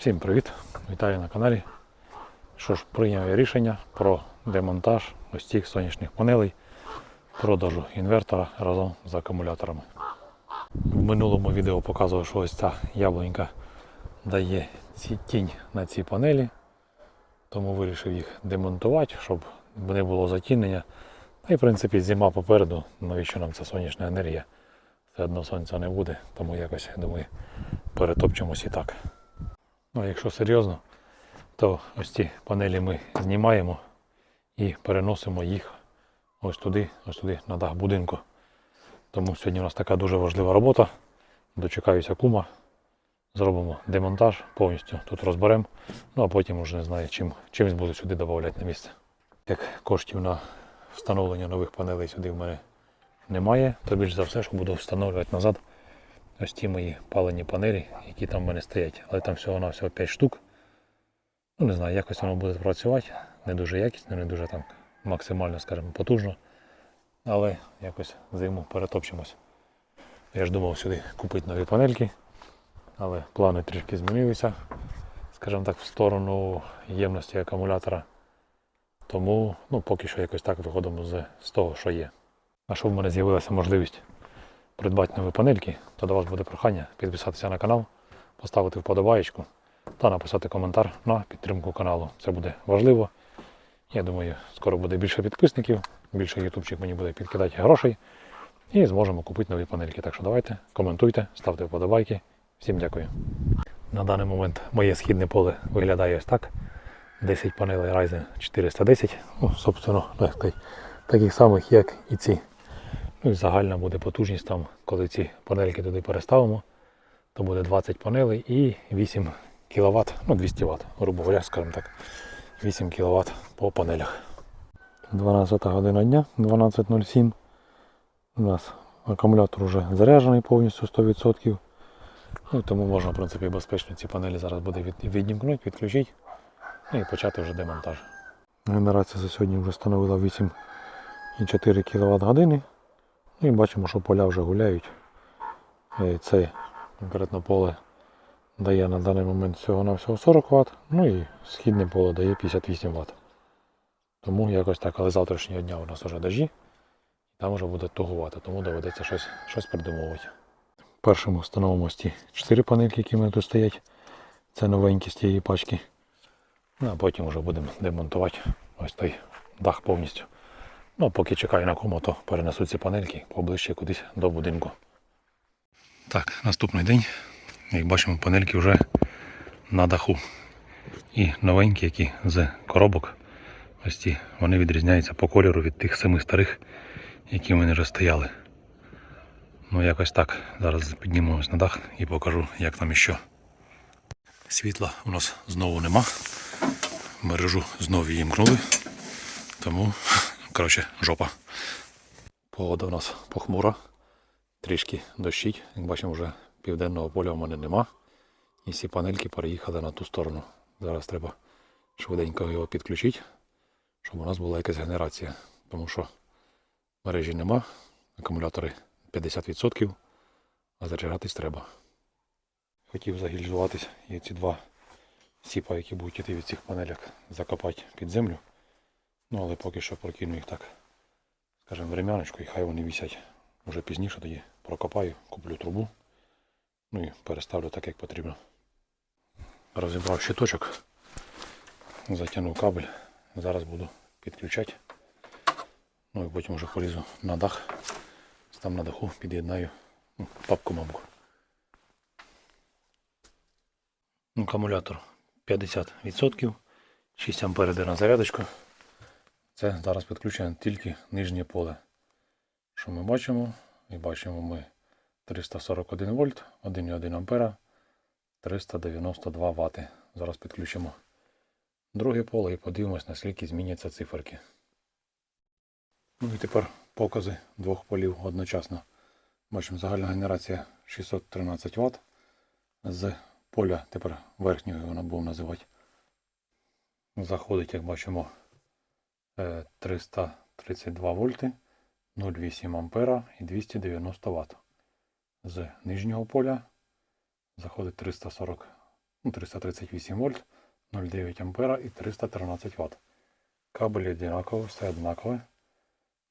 Всім привіт! Вітаю на каналі. Що ж, прийняв я рішення про демонтаж ось цих сонячних панелей, продажу інвертора разом з акумуляторами. В минулому відео показував, що ось ця яблунька дає ці тінь на ці панелі, тому вирішив їх демонтувати, щоб не було затінення. Та й в принципі зима попереду, навіщо нам ця сонячна енергія? Все одно сонця не буде, тому якось, я думаю, перетопчемось і так. Ну, якщо серйозно, то ось ці панелі ми знімаємо і переносимо їх ось туди, ось туди, на дах будинку. Тому сьогодні у нас така дуже важлива робота. Дочекаюся кума, зробимо демонтаж повністю, тут розберемо, ну а потім вже не знаю, чим, чимось буду сюди додавати на місце. Як коштів на встановлення нових панелей сюди в мене немає, то більш за все, що буду встановлювати назад ось ті мої палені панелі, які там в мене стоять. Але там всього-навсього 5 штук. Ну, не знаю, якось воно буде працювати. Не дуже якісно, не дуже там максимально, скажімо, потужно. Але якось зиму перетопчемось. Я ж думав сюди купити нові панельки, але плани трішки змінилися, скажімо так, в сторону ємності акумулятора. Тому ну, поки що якось так виходимо з того, що є. А що в мене з'явилася можливість придбати нові панельки, то до вас буде прохання підписатися на канал, поставити вподобаєчку та написати коментар на підтримку каналу. Це буде важливо. Я думаю, скоро буде більше підписників, більше ютубчик мені буде підкидати грошей і зможемо купити нові панельки. Так що давайте, коментуйте, ставте вподобайки. Всім дякую. На даний момент моє східне поле виглядає ось так. 10 панелей Ryzen 410. Ну, собственно, так, так, таких самих, як і ці. Ну і загальна буде потужність там, коли ці панельки туди переставимо, то буде 20 панелей і 8 кВт, ну 200 Вт, грубо говоря, скажімо так, 8 кВт по панелях. 12 година дня, 12.07. У нас акумулятор вже заряджений повністю 100%. Ну, тому можна, в принципі, безпечно ці панелі зараз буде від, відімкнути, відключити і почати вже демонтаж. Генерація за сьогодні вже становила 8,4 кВт години. Ну і бачимо, що поля вже гуляють. Е, Це конкретно поле дає на даний момент всього на всього 40 Вт, ну і східне поле дає 58 Вт. Тому якось так, але завтрашнього дня у нас вже дожі, там вже буде тугувати, тому доведеться щось, щось придумовувати. Першим встановимо ті 4 панельки, які в мене тут стоять. Це новенькі з тієї пачки. Ну а потім вже будемо демонтувати ось той дах повністю. Ну, поки чекаю на кому, то перенесу ці панельки поближче кудись до будинку. Так, наступний день. Як бачимо, панельки вже на даху. І новенькі, які з коробок. Ось ці, вони відрізняються по кольору від тих самих старих, які в мене вже стояли. Ну, якось так. Зараз піднімемось на дах і покажу, як там і що. Світла у нас знову нема. Мережу знову вімкнули. Тому Коротше, жопа. Погода у нас похмура, трішки дощить. Як бачимо, вже південного поля в мене нема. І всі панельки переїхали на ту сторону. Зараз треба швиденько його підключити, щоб у нас була якась генерація. Тому що мережі нема, акумулятори 50%, а заряджатись треба. Хотів загільжуватись і ці два сіпа, які будуть йти від цих панелях, закопати під землю. Ну, але поки що прокину їх так, скажімо, времяночку і хай вони висять. Уже пізніше тоді прокопаю, куплю трубу. Ну і переставлю так, як потрібно. Розібрав щиточок, затягнув кабель. Зараз буду підключати. Ну і потім вже полізу на дах. Там на даху під'єднаю ну, папку мамку. Акумулятор 50%, 6 ампер йде на зарядочку. Це зараз підключено тільки нижнє поле. Що ми бачимо? І бачимо ми 341 вольт, 1,1 ампера, 392 Вт. Зараз підключимо друге поле і подивимось, наскільки зміняться циферки. Ну і тепер покази двох полів одночасно. Бачимо загальна генерація 613 Вт. З поля, тепер верхнього його будемо називати. Заходить, як бачимо, 332 вольти, 0,8 ампера і 290 Вт. З нижнього поля заходить 340 ну, 338 вольт, 0,9 ампера і 313 Вт. Кабелі однакові, все однакове.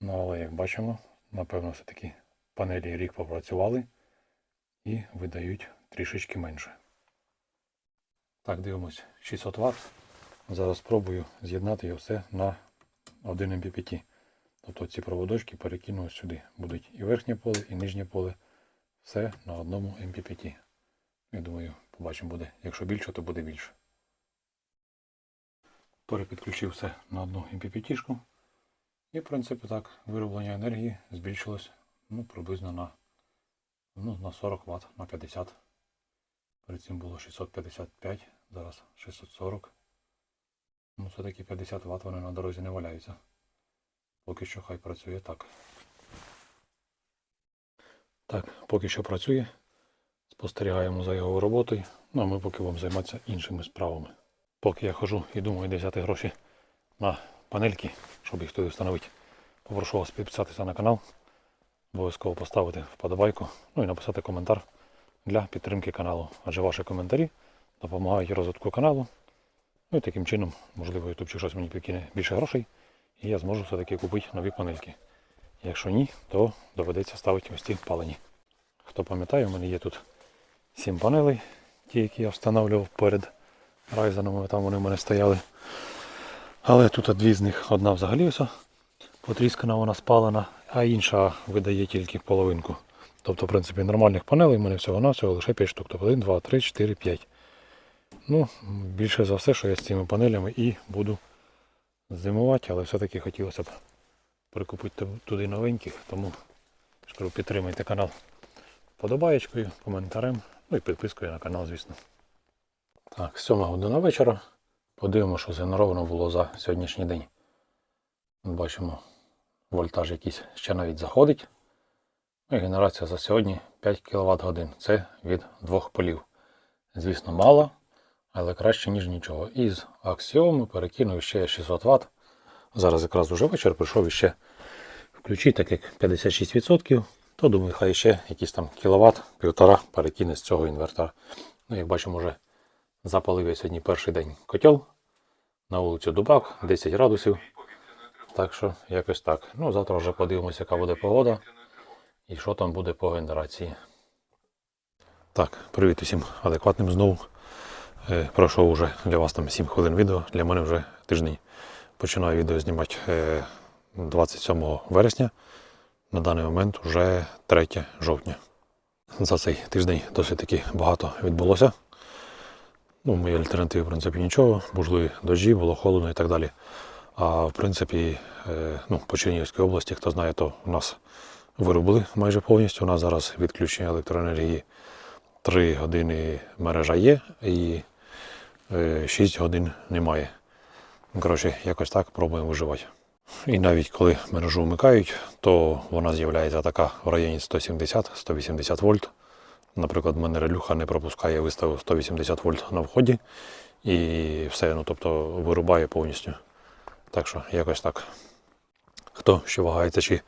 Ну, але як бачимо, напевно, все-таки панелі рік попрацювали і видають трішечки менше. Так, дивимось 600 Вт. Зараз спробую з'єднати його все на 1 MPPT. Тобто ці проводочки перекину сюди. Будуть і верхнє поле, і нижнє поле. Все на одному MPPT. Я думаю, побачимо буде. Якщо більше, то буде більше. Перепідключив все на одну MPPT-шку. І, в принципі, так, вироблення енергії збільшилось ну, приблизно на, ну, на 40 Вт, на 50. Перед цим було 655, зараз 640. Ну, все-таки 50 Вт вони на дорозі не валяються. Поки що хай працює так. Так, поки що працює. Спостерігаємо за його роботою. Ну а ми поки будемо займатися іншими справами. Поки я хожу і думаю, де взяти гроші на панельки, щоб їх туди встановити. Попрошу вас підписатися на канал, обов'язково поставити вподобайку, ну і написати коментар для підтримки каналу. Адже ваші коментарі допомагають розвитку каналу. Ну і таким чином, можливо, YouTube чи щось мені підкине більше грошей, і я зможу все-таки купити нові панельки. Якщо ні, то доведеться ставити ось ці палені. Хто пам'ятає, у мене є тут 7 панелей, ті, які я встановлював перед райзенами, там вони в мене стояли. Але тут дві з них одна взагалі ось потріскана, вона спалена, а інша видає тільки половинку. Тобто, в принципі, нормальних панелей в мене всього-навсього лише 5 штук. Тобто 1, 2, 3, 4, 5. Ну, більше за все, що я з цими панелями і буду зимувати, але все-таки хотілося б прикупити туди новеньких, тому кажу, підтримайте канал подобаєчкою, коментарем, ну і підпискою на канал, звісно. Так, 7 година вечора. Подивимося, що згенеровано було за сьогоднішній день. Бачимо, вольтаж якийсь ще навіть заходить. Ну і генерація за сьогодні 5 кВт годин. Це від двох полів. Звісно, мало, але краще, ніж нічого. Із аксіоми перекинув ще 600 Вт. Зараз якраз уже вечір прийшов іще включити, так як 56%, то думаю, хай ще якісь там кіловат, півтора перекине з цього інвертора. Ну, як бачимо, вже запалив я сьогодні перший день котел. На вулицю Дубак, 10 градусів. Так що якось так. Ну, завтра вже подивимося, яка буде погода і що там буде по генерації. Так, привіт усім адекватним знову. Е, Пройшов уже для вас там 7 хвилин відео, для мене вже тиждень. Починаю відео знімати е, 27 вересня. На даний момент вже 3 жовтня. За цей тиждень досить таки багато відбулося. Ну, в моїй в принципі, нічого. Були дощі, було холодно і так далі. А в принципі, е, ну, по Чернігівській області, хто знає, то у нас виробили майже повністю. У нас зараз відключення електроенергії 3 години мережа є і 6 годин немає. Коротше, якось так пробуємо виживати. І навіть коли мережу вмикають, то вона з'являється така в районі 170-180 вольт. Наприклад, в мене релюха не пропускає, виставив 180 вольт на вході і все, ну тобто вирубає повністю. Так що якось так. Хто ще вагається, чи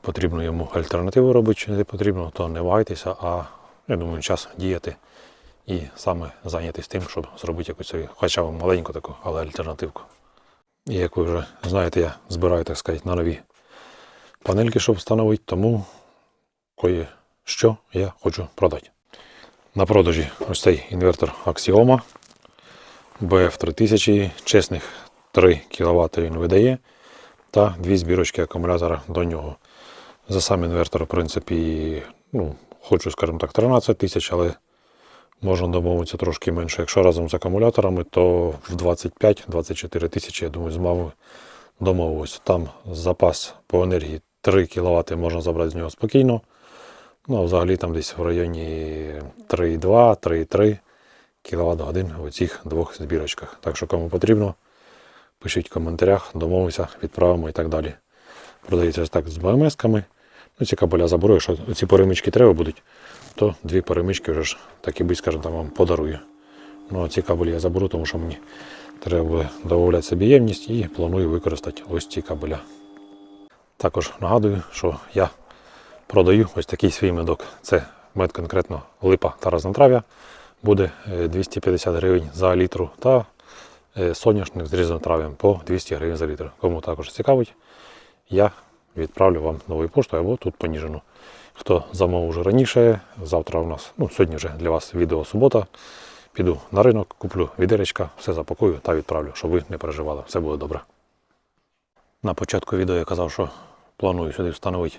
потрібно йому альтернативу робити, чи не потрібно, то не вагайтеся, а я думаю, час діяти і саме зайнятися тим, щоб зробити якусь собі, хоча б маленьку таку, але альтернативку. І як ви вже знаєте, я збираю, так сказати, на нові панельки, щоб встановити, тому кое що я хочу продати. На продажі ось цей інвертор Axioma BF3000, чесних 3 кВт він видає та дві збірочки акумулятора до нього. За сам інвертор, в принципі, ну, хочу, скажімо так, 13 тисяч, але можна домовитися трошки менше. Якщо разом з акумуляторами, то в 25-24 тисячі, я думаю, з мамою домовилися. Там запас по енергії 3 кВт можна забрати з нього спокійно. Ну, а взагалі там десь в районі 3,2-3,3 кВт годин в цих двох збірочках. Так що кому потрібно, пишіть в коментарях, домовимося, відправимо і так далі. Продається так з БМС-ками. Ну, ці кабеля заберу, якщо ці перемички треба будуть, то дві перемички вже ж так і будь, скажімо, там вам подарую. Ну а ці кабелі я заберу, тому що мені треба додати собі ємність і планую використати ось ці кабеля. Також нагадую, що я продаю ось такий свій медок. Це мед конкретно липа та разнотрав'я. буде е, 250 гривень за літру та е, соняшник з різнотрав'ям по 200 гривень за літр. Кому також цікавить, я відправлю вам новою поштою або тут поніжену. Хто замовив вже раніше, завтра у нас, ну сьогодні вже для вас відео субота. Піду на ринок, куплю відеречка, все запакую та відправлю, щоб ви не переживали, все буде добре. На початку відео я казав, що планую сюди встановити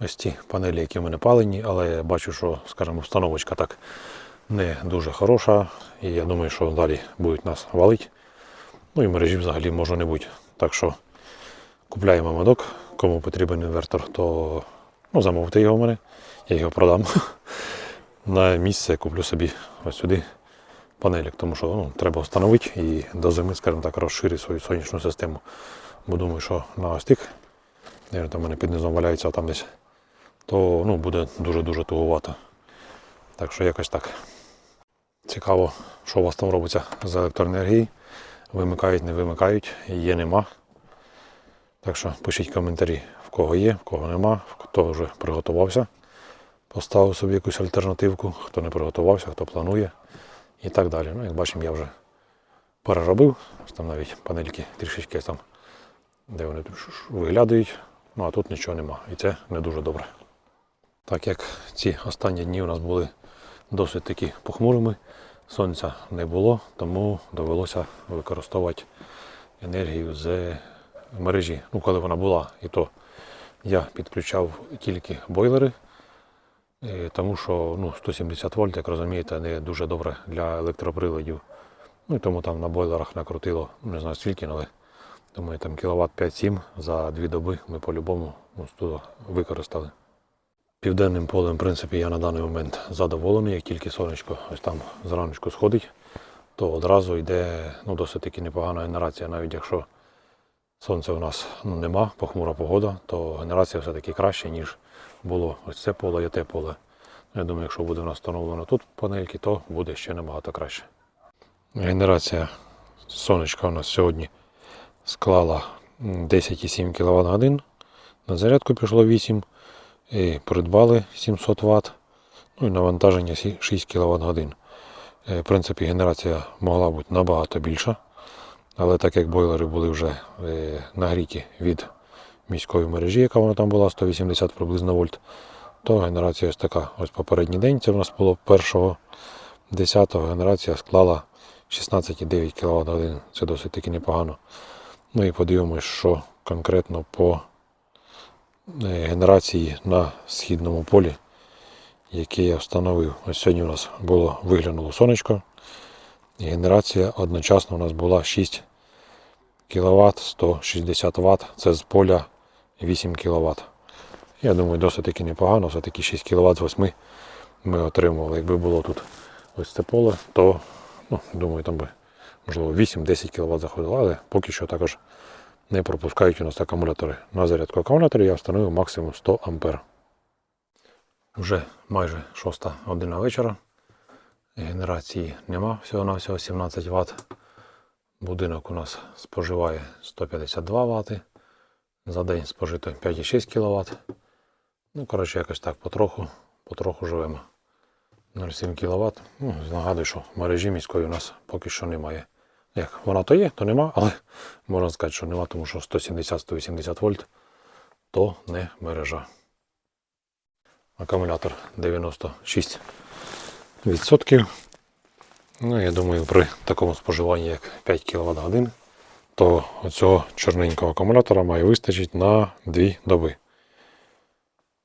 ось ці панелі, які в мене палені, але бачу, що, скажімо, встановочка так не дуже хороша. І я думаю, що далі будуть нас валити. Ну і мережі взагалі може не бути. Так що купляємо мадок. Кому потрібен інвертор, то ну, замовте його в мене, я його продам. На місце куплю собі ось сюди панелік, тому що ну, треба встановити і до зими, скажімо так, розширити свою сонячну систему. Бо думаю, що на ось тих, де там мене під низом валяється там десь, то ну, буде дуже-дуже туговато. Так що якось так. Цікаво, що у вас там робиться з електроенергією. Вимикають, не вимикають, є, нема. Так що пишіть коментарі, кого є, в кого нема, хто вже приготувався, поставив собі якусь альтернативку, хто не приготувався, хто планує і так далі. Ну, як бачимо, я вже переробив. Ось Там навіть панельки трішечки там, де вони виглядають. Ну а тут нічого нема. І це не дуже добре. Так як ці останні дні у нас були досить таки похмурими, сонця не було, тому довелося використовувати енергію з мережі. Ну, коли вона була, і то я підключав тільки бойлери, е, тому що ну, 170 вольт, як розумієте, не дуже добре для електроприладів. Ну тому там на бойлерах накрутило, не знаю скільки, але думаю, там кіловат 5-7 за дві доби ми по-любому ну, використали. Південним полем, в принципі, я на даний момент задоволений, як тільки сонечко ось там зраночку сходить, то одразу йде ну, досить таки непогана генерація, навіть якщо сонця у нас ну, нема, похмура погода, то генерація все-таки краще, ніж було ось це поле і те поле. Ну, Я думаю, якщо буде у нас встановлено тут панельки, то буде ще набагато краще. Генерація сонечка у нас сьогодні склала 10,7 кВт годин. На зарядку пішло 8 і придбали 700 Вт. Ну і навантаження 6 кВт годин. Е, В принципі, генерація могла бути набагато більша. Але так як бойлери були вже е, нагріті від міської мережі, яка вона там була, 180 приблизно вольт, то генерація ось така. Ось попередній день, це в нас було 1 10 генерація склала 16,9 кВт годин. Це досить таки непогано. Ну і подивимось, що конкретно по е, генерації на східному полі, яке я встановив. Ось сьогодні у нас було виглянуло сонечко. Генерація одночасно у нас була 6 кВт 160 Вт. Це з поля 8 кВт. Я думаю, досить таки непогано, все-таки 6 кВт з 8 ми отримували. Якби було тут ось це поле, то ну, думаю, там би можливо 8-10 кВт заходило, але поки що також не пропускають у нас акумулятори. На зарядку акумулятора я встановив максимум 100 А. Вже майже 6 година вечора. Генерації нема, всього-навсього 17 Вт. Будинок у нас споживає 152 Вт. За день спожито 5,6 кВт. Ну, коротше, якось так потроху, потроху живемо. 0,7 кВт. Ну, нагадую, що мережі міської у нас поки що немає. Як вона то є, то нема, але можна сказати, що нема, тому що 170-180 вольт то не мережа. Акумулятор 96 відсотків. Ну, я думаю, при такому споживанні, як 5 кВт годин, то оцього чорненького акумулятора має вистачити на 2 доби.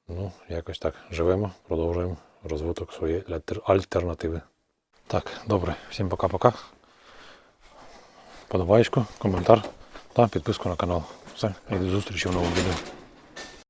Ну, якось так живемо, продовжуємо розвиток своєї альтернативи. Так, добре, всім пока-пока. Подобаєчку, коментар та підписку на канал. Все, і до зустрічі в новому відео.